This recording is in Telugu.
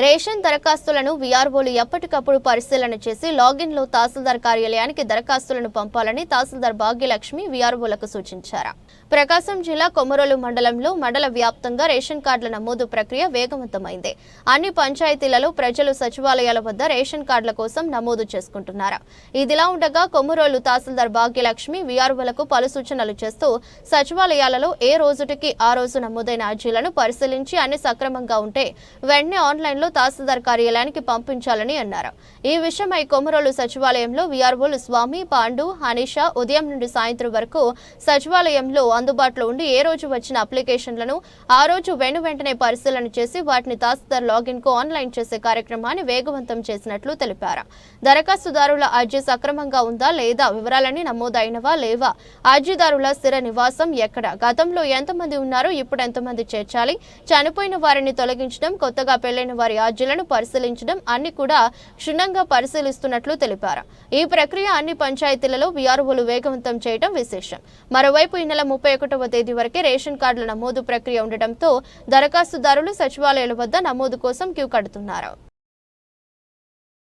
రేషన్ దరఖాస్తులను వీఆర్ఓలు ఎప్పటికప్పుడు పరిశీలన చేసి లాగిన్లో తహసీల్దార్ కార్యాలయానికి దరఖాస్తులను పంపాలని తహసీల్దార్ భాగ్యలక్ష్మి వీఆర్ఓలకు సూచించారు. ప్రకాశం జిల్లా కొమరోలు మండలంలో మండల వ్యాప్తంగా రేషన్ కార్డుల నమోదు ప్రక్రియ వేగవంతమైంది. అన్ని పంచాయతీలలో ప్రజలు సచివాలయాల వద్ద రేషన్ కార్డుల కోసం నమోదు చేసుకుంటున్నారు. ఇదిలా ఉండగా కొమరోలు తహసీల్దార్ భాగ్యలక్ష్మి వీఆర్ఓలకు పలు సూచనలు చేస్తూ సచివాలయాలలో ఏ రోజుటికి ఆ రోజు నమోదైన అర్జీలను పరిశీలించి అన్ని సక్రమంగా ఉంటే వెంటనే అధికారులు తహసీల్దార్ కార్యాలయానికి పంపించాలని అన్నారు. ఈ విషయమై కొమరోలు సచివాలయంలో వీఆర్ఓలు స్వామి పాండు హనీషా ఉదయం నుండి సాయంత్రం వరకు సచివాలయంలో అందుబాటులో ఉండి ఏ రోజు వచ్చిన అప్లికేషన్లను ఆ రోజు వెను వెంటనే పరిశీలన చేసి వాటిని తహసీల్దార్ లాగిన్కు ఆన్లైన్ చేసే కార్యక్రమాన్ని వేగవంతం చేసినట్లు తెలిపారు. దరఖాస్తుదారుల అర్జీ సక్రమంగా ఉందా లేదా వివరాలన్నీ నమోదైనవా లేవా? అర్జీదారుల స్థిర నివాసం ఎక్కడ? గతంలో ఎంతమంది ఉన్నారో ఇప్పుడు ఎంతమంది చేర్చాలి? చనిపోయిన వారిని తొలగించడం కొత్తగా పెళ్ళైన వారి ఫిర్యాదులను పరిశీలించడం అన్ని కూడా క్షుణ్ణంగా పరిశీలిస్తున్నట్లు తెలిపారు. ఈ ప్రక్రియ అన్ని పంచాయతీలలో వీఆర్ఓలు వేగవంతం చేయడం విశేషం. మరోవైపు ఈ నెల ముప్పై ఒకటవ తేదీ వరకే రేషన్ కార్డుల నమోదు ప్రక్రియ ఉండటంతో దరఖాస్తుదారులు సచివాలయాల వద్ద నమోదు కోసం క్యూ కడుతున్నారు.